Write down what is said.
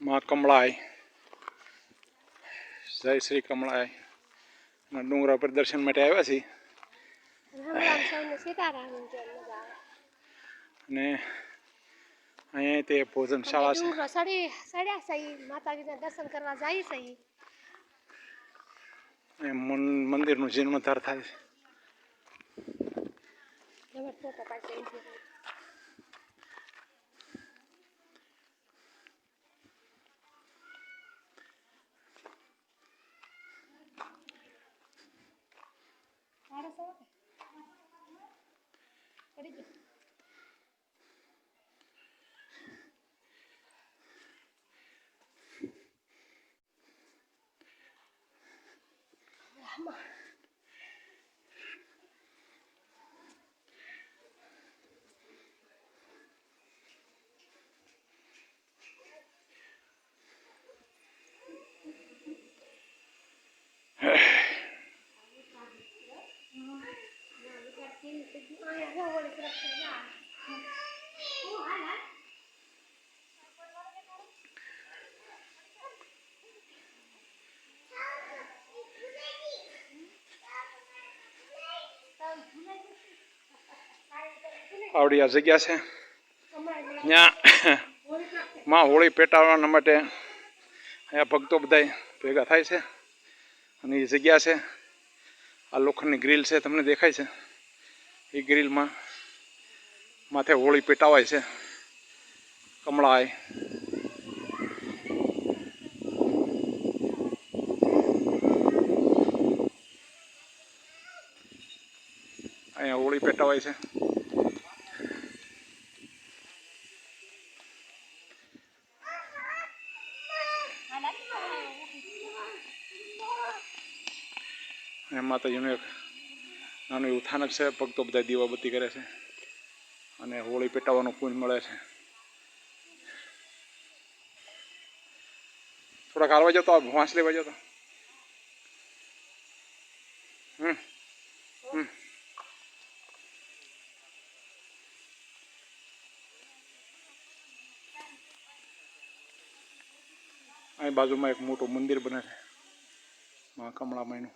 માં કમળાય જય શ્રી કમળાય અને ડુંગરા પર દર્શન માટે આવ્યા છીએ. અને અહીંયા તે ભોજનશાળા છે. સડ્યા સહી માતાજીના દર્શન કરવા જાય સહી એ મંદિરનું જીર્ણોદ્ધાર થાય છે. Yeah. આવડી આ જગ્યા છે. ત્યાં માં હોળી પેટાડવાના માટે અહીંયા ભક્તો બધા ભેગા થાય છે. અને એ જગ્યા છે. આ લોખંડની ગ્રીલ છે, તમને દેખાય છે. એ ગ્રીલમાં માથે હોળી પેટાવાય છે. કમળાય. અહીંયા હોળી પેટાવાય છે. અને માતાજીનું એક નાનું એવું સ્થાનક છે, ભક્તો બધા દીવાબત્તી કરે છે. અને હોળી પેટાવાનો પુંજ મળે છે. થોડાક હાલવા જતો વાંસ લેવા જતો હમ હમ. અહીં બાજુમાં એક મોટું મંદિર બને છે મા કમળામાઈનું